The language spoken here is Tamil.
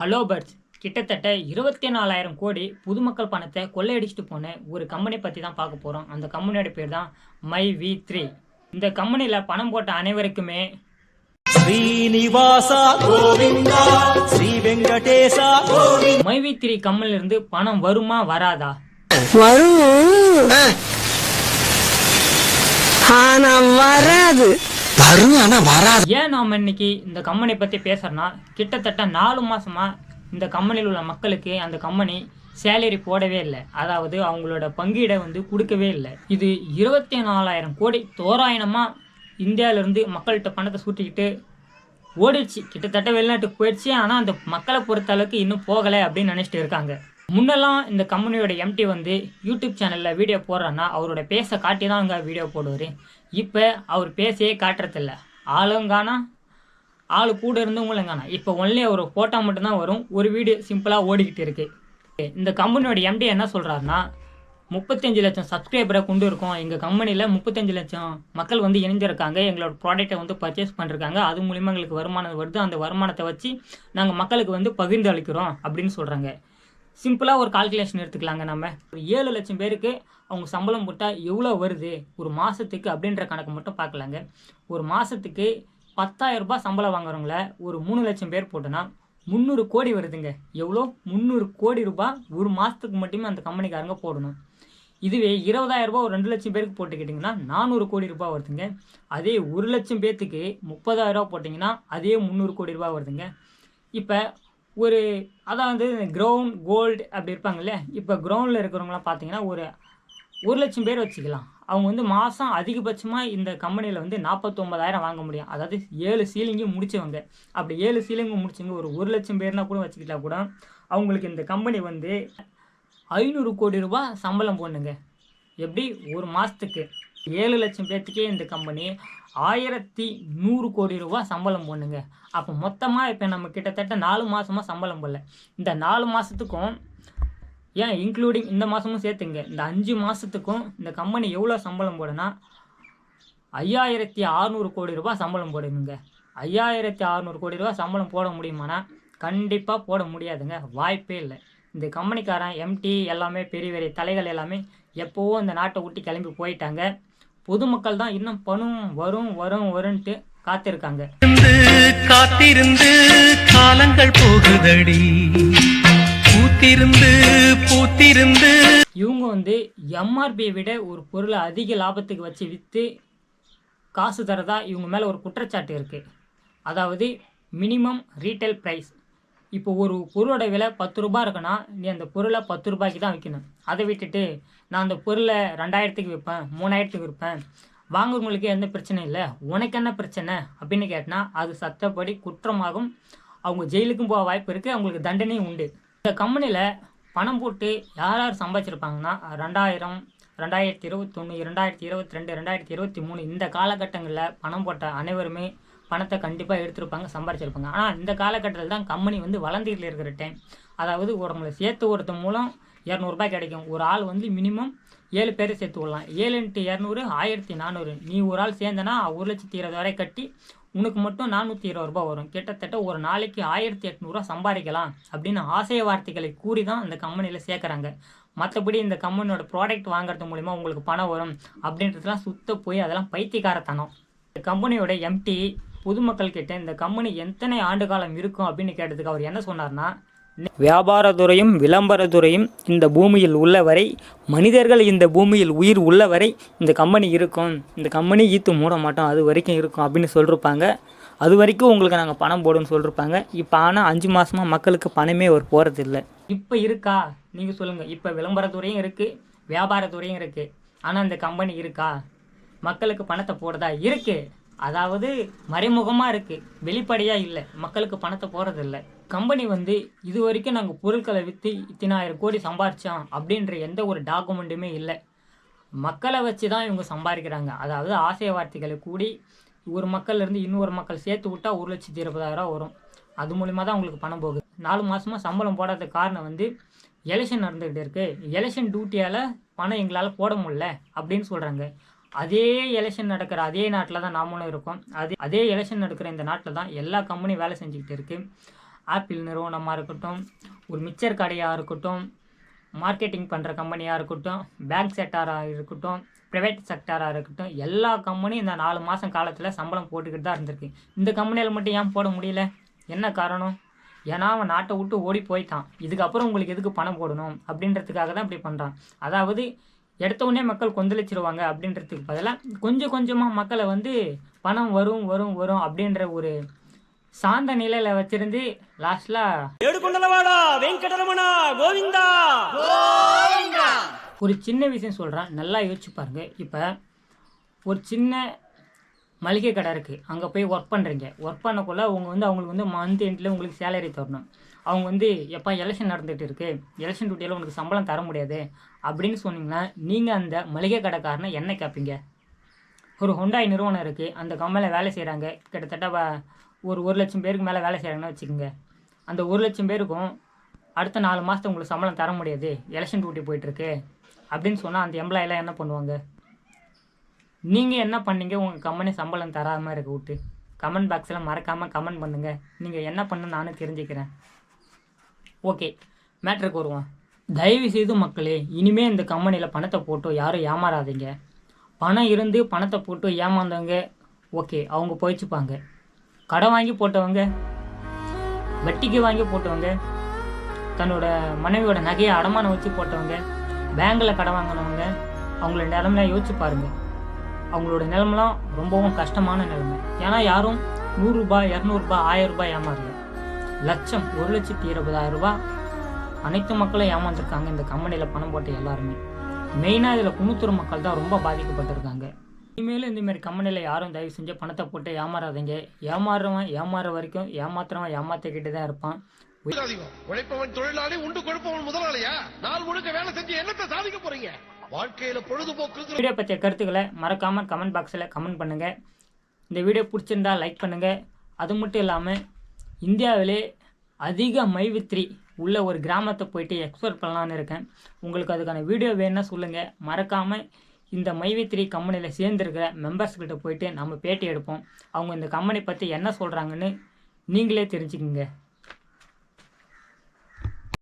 ஹலோ பர்ட்ஸ் கிட்டத்தட்ட இருபத்தி நாலாயிரம் கோடி பொதுமக்கள் பணத்தை கொள்ளையடிச்சிட்டு போன ஒரு கம்பெனி பற்றி தான் பார்க்க போகிறோம் அந்த கம்பெனியோட பேர் தான் மை வி த்ரீ இந்த கம்பெனியில் பணம் போட்ட அனைவருக்குமே Srinivasa Govinda Sri Venkatesha my we three கம்பெனில இருந்து பணம் வருமா வராதா? வரும். ஆனா வராது. வரும் ஆனா வராது. ஏன் நாம இன்னைக்கு இந்த கம்பெனி பற்றி பேசுறோம்னா கிட்டத்தட்ட நாலு மாசமா இந்த கம்பெனியில் உள்ள மக்களுக்கு அந்த கம்பெனி சேலரி போடவே இல்லை. அதாவது அவங்களோட பங்கீடை வந்து கொடுக்கவே இல்லை. இது இருபத்தி நாலாயிரம் கோடி தோராயணமாக இந்தியாவிலேருந்து மக்கள்கிட்ட பணத்தை சுட்டிக்கிட்டு ஓடிடுச்சு. கிட்டத்தட்ட வெளிநாட்டுக்கு போயிடுச்சு. ஆனால் அந்த மக்களை பொறுத்த அளவுக்கு இன்னும் போகலை அப்படின்னு நினச்சிட்டு இருக்காங்க. முன்னெல்லாம் இந்த கம்பெனியோட எம்டி வந்து யூடியூப் சேனலில் வீடியோ போடுறேன்னா அவரோட பேசை காட்டி தான் அங்கே வீடியோ போடுவார். இப்போ அவர் பேசையே காட்டுறதில்ல. ஆளுங்கானா? ஆள் கூட இருந்தவங்களும் காணா இப்போ ஒன்லி ஒரு ஃபோட்டோ மட்டும்தான் வரும். ஒரு வீடியோ சிம்பிளாக ஓடிக்கிட்டு இருக்குது இந்த கம்பெனியோட எம்டி என்ன சொல்கிறாருன்னா முப்பத்தஞ்சு லட்சம் சப்ஸ்கிரைபரை கொண்டு இருக்கோம். எங்கள் கம்பெனியில் முப்பத்தஞ்சு லட்சம் மக்கள் வந்து இணைஞ்சிருக்காங்க. எங்களோட ப்ராடக்ட்டை வந்து பர்ச்சேஸ் பண்ணிருக்காங்க அது மூலிமா எங்களுக்கு வருமானம் வருது. அந்த வருமானத்தை வச்சு நாங்கள் மக்களுக்கு வந்து பகிர்ந்து அளிக்கிறோம் அப்படின்னு சொல்கிறாங்க சிம்பிளாக ஒரு கால்குலேஷன் எடுத்துக்கலாங்க நம்ம. ஒரு ஏழு லட்சம் பேருக்கு அவங்க சம்பளம் போட்டால் எவ்வளோ வருது? ஒரு மாதத்துக்கு அப்படின்ற கணக்கு மட்டும் பார்க்கலாங்க. ஒரு மாதத்துக்கு பத்தாயிரரூபா சம்பளம் வாங்குறவங்கள ஒரு மூணு லட்சம் பேர் போட்டோன்னா முந்நூறு கோடி வருதுங்க. எவ்வளோ? முந்நூறு கோடி ரூபாய் ஒரு மாதத்துக்கு மட்டுமே அந்த கம்பெனிக்காரங்க போடணும். இதுவே இருபதாயிரரூபா ஒரு ரெண்டு லட்சம் பேருக்கு போட்டுக்கிட்டிங்கன்னா நானூறு கோடி ரூபாய் வருதுங்க. அதே ஒரு லட்சம் பேர்த்துக்கு முப்பதாயிரரூபா போட்டிங்கன்னா அதே முந்நூறு கோடி ரூபாய் வருதுங்க. இப்போ ஒரு அதாவது கிரவுண்ட் கோல்டு அப்படி இருப்பாங்கல்ல இப்போ கிரவுண்டில் இருக்கிறவங்களாம் பார்த்தீங்கன்னா ஒரு ஒரு லட்சம் பேர் வச்சுக்கலாம். அவங்க வந்து மாதம் அதிகபட்சமாக இந்த கம்பெனியில் வந்து நாற்பத்தொம்பதாயிரம் வாங்க முடியும். அதாவது ஏழு சீலிங்கும் முடிச்சவங்க. அப்படி ஏழு சீலிங்கும் முடிச்சவங்க ஒரு ஒரு லட்சம் பேர்னா கூட வச்சுக்கிட்டா கூட அவங்களுக்கு இந்த கம்பெனி வந்து ஐநூறு கோடி ரூபாய் சம்பளம் போடணுங்க. எப்படி? ஒரு மாதத்துக்கு ஏழு லட்சம் பேர்த்துக்கே இந்த கம்பெனி ஆயிரத்தி நூறு கோடி ரூபா சம்பளம் போடுங்க அப்போ மொத்தமாக இப்போ நம்ம கிட்டத்தட்ட நாலு மாதமாக சம்பளம் போடல. இந்த நாலு மாதத்துக்கும் ஏன் இன்க்ளூடிங் இந்த மாதமும் சேர்த்துங்க. இந்த அஞ்சு மாதத்துக்கும் இந்த கம்பெனி எவ்வளோ சம்பளம் போடுனா ஐயாயிரத்தி அறநூறு கோடி ரூபா சம்பளம் போடுங்க ஐயாயிரத்தி அறநூறு கோடி ரூபா சம்பளம் போட முடியுமானா கண்டிப்பாக போட முடியாதுங்க. வாய்ப்பே இல்லை. இந்த கம்பெனிக்காரன் எம்டி எல்லாமே பெரிய பெரிய தலைகள் எல்லாமே எப்போவோ இந்த நாட்டை விட்டு கிளம்பி போயிட்டாங்க. பொதுமக்கள் தான் இன்னும் பணம் வரும் வரும் வரும்ன்ட்டு காத்திருக்காங்க. காத்திருந்து காலங்கள் போகுதடி. பூத்திருந்து பூத்திருந்து. இவங்க வந்து எம்ஆர்பியை விட ஒரு பொருளை அதிக லாபத்துக்கு வச்சு விற்று காசு தரதா இவங்க மேலே ஒரு குற்றச்சாட்டு இருக்குது அதாவது மினிமம் ரீட்டைல் ப்ரைஸ் இப்போ ஒரு பொருளோட விலை பத்து ரூபாய் இருக்குன்னா நீ அந்த பொருளை பத்து ரூபாய்க்கு தான் விற்கணும். அதை விட்டுட்டு நான் அந்த பொருளை ரெண்டாயிரத்துக்கு விற்பேன் மூணாயிரத்துக்கு விற்பேன். வாங்குறவங்களுக்கு எந்த பிரச்சனையும் இல்லை. உனக்கு என்ன பிரச்சனை அப்படின்னு கேட்டால் அது சட்டப்படி குற்றமாகும். அவங்க ஜெயிலுக்கும் போக வாய்ப்பு இருக்குது அவங்களுக்கு தண்டனையும் உண்டு. இந்த கம்பெனியில் பணம் போட்டு யார் யார் சம்பாதிச்சிருப்பாங்கன்னா ரெண்டாயிரம் ரெண்டாயிரத்தி இருபத்தொன்று இரண்டாயிரத்தி இருபத்தி ரெண்டு ரெண்டாயிரத்தி இருபத்தி மூணு இந்த காலகட்டங்களில் பணம் போட்ட அனைவருமே பணத்தை கண்டிப்பாக எடுத்திருப்பாங்க சம்பாரிச்சிருப்பாங்க. ஆனால் இந்த காலகட்டத்தில் தான் கம்பெனி வந்து வளர்ந்துகிட்டு இருக்கிற டைம் அதாவது ஒருவங்களை சேர்த்து ஒருத்தன் மூலம் இரநூறுபா கிடைக்கும். ஒரு ஆள் வந்து மினிமம் ஏழு பேர் சேர்த்து விடலாம். ஏழு இன்ட்டு இரநூறு ஆயிரத்தி நானூறு. நீ ஒரு ஆள் சேர்ந்தனா ஒரு லட்சத்தி இருபது வரை கட்டி உனக்கு மட்டும் நானூற்றி இருபது ரூபாய் வரும். கிட்டத்தட்ட ஒரு நாளைக்கு ஆயிரத்தி எட்நூறுரூவா சம்பாதிக்கலாம் அப்படின்னு ஆசைய வார்த்தைகளை கூறி தான் இந்த கம்பெனியில் சேர்க்குறாங்க. மற்றபடி இந்த கம்பெனியோட ப்ராடக்ட் வாங்குறது மூலிமா உங்களுக்கு பணம் வரும் அப்படின்றதுலாம் சுத்த போய் அதெல்லாம் பைத்தியக்காரத்தனம். இந்த கம்பெனியோட எம்டி பொதுமக்கள் கிட்ட இந்த கம்பெனி எத்தனை ஆண்டு காலம் இருக்கும் அப்படின்னு கேட்டதுக்கு அவர் என்ன சொன்னார்னா வியாபாரத்துறையும் விளம்பரத்துறையும் இந்த பூமியில் உள்ளவரை மனிதர்கள் இந்த பூமியில் உயிர் உள்ளவரை இந்த கம்பெனி இருக்கும். இந்த கம்பெனி ஈத்து மூட மாட்டோம் அது வரைக்கும் இருக்கும் அப்படின்னு சொல்லியிருப்பாங்க அது வரைக்கும் உங்களுக்கு நாங்கள் பணம் போடுன்னு சொல்லியிருப்பாங்க இப்போ ஆனால் அஞ்சு மாதமாக மக்களுக்கு பணமே ஒரு போகிறது இல்லை இப்போ இருக்கா? நீங்கள் சொல்லுங்கள் இப்போ விளம்பரத்துறையும் இருக்குது வியாபாரத்துறையும் இருக்குது ஆனால் இந்த கம்பெனி இருக்கா? மக்களுக்கு பணத்தை போடுறதா இருக்குது அதாவது மறைமுகமாக இருக்குது வெளிப்படையாக இல்லை. மக்களுக்கு பணத்தை போகிறது இல்லை கம்பெனி வந்து இது வரைக்கும் நாங்கள் பொருட்களை விற்று இத்தனாயிரம் கோடி சம்பாரித்தோம் அப்படின்ற எந்த ஒரு டாக்குமெண்ட்டுமே இல்லை. மக்களை வச்சு தான் இவங்க சம்பாதிக்கிறாங்க. அதாவது ஆசை வார்த்தைகளை கூடி ஒரு மக்கள்லேருந்து இன்னொரு மக்கள் சேர்த்து விட்டால் ஒரு லட்சத்தி இருபதாயிரம் வரும். அது மூலிமா தான் அவங்களுக்கு பணம் போகுது. நாலு மாதமாக சம்பளம் போடாததுக்கு காரணம் வந்து எலெக்ஷன் நடந்துக்கிட்டு இருக்குது எலெக்ஷன் டியூட்டியால் பணம் எங்களால் போட முடில அப்படின்னு சொல்கிறாங்க அதே எலெக்ஷன் நடக்கிற அதே நாட்டில் தான் நாமளும் இருக்கோம். அதே அதே எலெக்ஷன் நடக்கிற இந்த நாட்டில் தான் எல்லா கம்பெனியும் வேலை செஞ்சுக்கிட்டு இருக்குது ஆப்பிள் நிறுவனமாக இருக்கட்டும் ஒரு மிச்சர் கடையாக இருக்கட்டும் மார்க்கெட்டிங் பண்ணுற கம்பெனியாக இருக்கட்டும் பேங்க் செக்டாராக இருக்கட்டும் ப்ரைவேட் செக்டாராக இருக்கட்டும் எல்லா கம்பெனியும் இந்த நாலு மாதம் காலத்தில் சம்பளம் போட்டுக்கிட்டு தான் இருந்திருக்கு. இந்த கம்பெனியில் மட்டும் ஏன் போட முடியல? என்ன காரணம்? ஏன்னா அவன் நாட்டை விட்டு ஓடி போயிட்டான். இதுக்கப்புறம் உங்களுக்கு எதுக்கு பணம் போடணும்? அப்படின்றதுக்காக தான் இப்படி பண்ணுறான் அதாவது எடுத்தவுடனே மக்கள் கொந்தளிச்சிருவாங்க அப்படின்றதுக்கு பதிலாக கொஞ்சம் கொஞ்சமாக மக்களை வந்து பணம் வரும் வரும் வரும் அப்படின்ற ஒரு சாந்த நிலையில வச்சிருந்து லாஸ்ட்ல கோவிந்தா! ஒரு சின்ன விஷயம் சொல்கிறேன் நல்லா யோசிச்சு பாருங்க. இப்போ ஒரு சின்ன மளிகை கடை இருக்குது அங்கே போய் ஒர்க் பண்ணுறீங்க ஒர்க் பண்ணக்குள்ள அவங்க வந்து அவங்களுக்கு வந்து மந்த் எண்டில் உங்களுக்கு சேலரி தரணும். அவங்க வந்து எப்போ எலெக்ஷன் நடந்துகிட்டு இருக்குது எலெக்ஷன் டியூட்டியில் உனக்கு சம்பளம் தர முடியாது. அப்படின்னு சொன்னீங்கன்னா நீங்கள் அந்த மளிகை கடைக்காரனை என்ன கேட்பீங்க ஒரு ஹொண்டாய் நிறுவனம் இருக்குது அந்த கம்பெனியில் வேலை செய்கிறாங்க கிட்டத்தட்ட ஒரு ஒரு லட்சம் பேருக்கு மேலே வேலை செய்கிறாங்கன்னு வச்சுக்கோங்க. அந்த ஒரு லட்சம் பேருக்கும் அடுத்த நாலு மாதத்துக்கு உங்களுக்கு சம்பளம் தர முடியாது. எலெக்ஷன் டியூட்டி போயிட்டுருக்கு அப்படின்னு சொன்னால் அந்த எம்ப்ளாயெல்லாம் என்ன பண்ணுவாங்க? நீங்கள் என்ன பண்ணீங்க? உங்கள் கம்பெனி சம்பளம் தராமல் இருக்க விட்டு கமெண்ட் பாக்ஸில் மறக்காமல் கமெண்ட் பண்ணுங்கள் நீங்கள் என்ன பண்ண நானும் தெரிஞ்சுக்கிறேன். ஓகே மேட்ருக்கு வருவோம். தயவு செய்து மக்களே இனிமே இந்த கம்பெனியில் பணத்தை போட்டு யாரும் ஏமாறாதீங்க. பணம் இருந்து பணத்தை போட்டு ஏமாந்தவங்க ஓகே அவங்க போயிச்சுப்பாங்க கடன் வாங்கி போட்டவங்க வட்டிக்கு வாங்கி போட்டவங்க தன்னோட மனைவியோட நகையை அடமானம் வச்சு போட்டவங்க பேங்கில் கடன் வாங்கினவங்க அவங்கள நிலமையில யோசிச்சு பாருங்கள் அவங்களோட நிலமெல்லாம் ரொம்பவும் கஷ்டமான நிலைமை. ஏன்னா யாரும் நூறுரூபா இரநூறுபா ஆயிரம் ரூபாய் ஏமாறல. லட்சம் ஒரு லட்சத்தி இருபதாயிரம் ரூபாய் அனைத்து மக்களும் ஏமாந்துருக்காங்க இந்த கம்பெனியில் பணம் போட்ட எல்லாருமே. மெயினாக இதில் குணத்தூர் மக்கள் தான் ரொம்ப பாதிக்கப்பட்டிருக்காங்க. இனிமேலும் இந்தமாரி கம்பெனியில் யாரும் தயவு செஞ்சு பணத்தை போட்டு ஏமாறாதீங்க. ஏமாறுறவன் ஏமாற வரைக்கும் ஏமாத்துறவன் ஏமாத்திக்கிட்டு தான் இருப்பான். உழைப்பவன் தொழிலாளி உண்டு கொடுப்பவன் முதலாளியா? நாள் முழுக்க வேலை செஞ்சு என்னத்தை சாதிக்க போறீங்க? வாழ்க்கையில பொழுதுபோக்கு வீடியோ பற்றிய கருத்துக்களை மறக்காமல் கமெண்ட் பாக்ஸில் கமெண்ட் பண்ணுங்கள் இந்த வீடியோ பிடிச்சிருந்தா லைக் பண்ணுங்கள் அது மட்டும் இல்லாமல் இந்தியாவிலே அதிக மைவித்ரி உள்ள ஒரு கிராமத்தை போயிட்டு எக்ஸ்ப்ளோர் பண்ணலான்னு இருக்கேன். உங்களுக்கு அதுக்கான வீடியோ வேணும்னா சொல்லுங்கள் மறக்காமல் இந்த மைவித்ரி கம்பெனியில் சேர்ந்துருக்கிற மெம்பர்ஸ்கிட்ட போயிட்டு நம்ம பேட்டி எடுப்போம். அவங்க இந்த கம்பெனி பற்றி என்ன சொல்கிறாங்கன்னு நீங்களே தெரிஞ்சுக்குங்க.